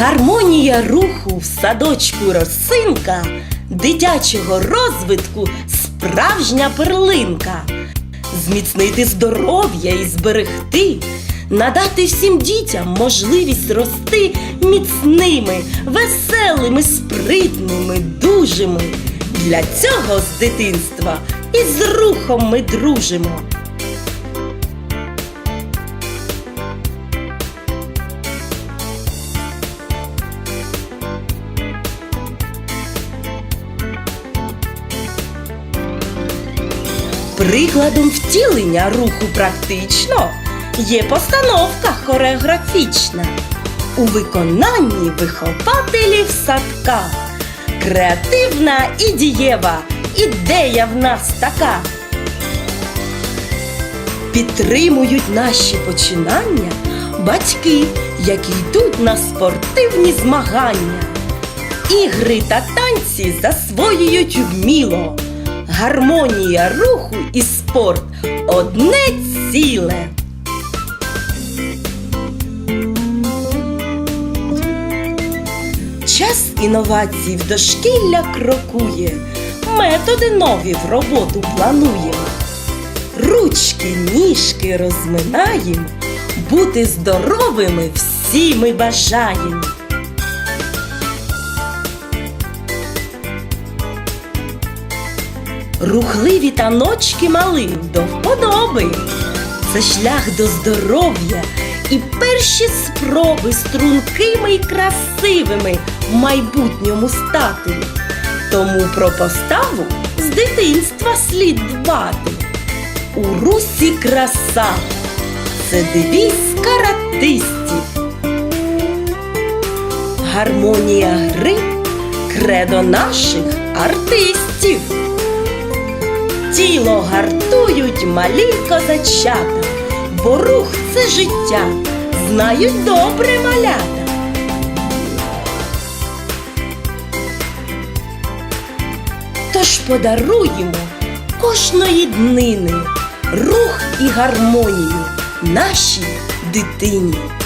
Гармонія руху в садочку росинка, дитячого розвитку справжня перлинка. Зміцнити здоров'я і зберегти, надати всім дітям можливість рости міцними, веселими, спритними, дужими. Для цього з дитинства і з рухом ми дружимо. Прикладом втілення руху практично є постановка хореографічна у виконанні вихователів садка. Креативна і дієва ідея в нас така. Підтримують наші починання батьки, які йдуть на спортивні змагання. Ігри та танці засвоюють вміло. Гармонія руху і спорт одне ціле. Час інновацій в дошкілля крокує, методи нові в роботу плануємо. Ручки, ніжки розминаємо, бути здоровими всі ми бажаємо. Рухливі таночки малим до вподоби. Це шлях до здоров'я і перші спроби стрункими й красивими в майбутньому стати. Тому про поставу з дитинства слід дбати. У русі краса це девіз каратистів. Гармонія гри кредо наших артистів. Тіло гартують малі козачата, бо рух це життя, знають добре малята. Тож подаруємо кожної днини рух і гармонію нашій дитині.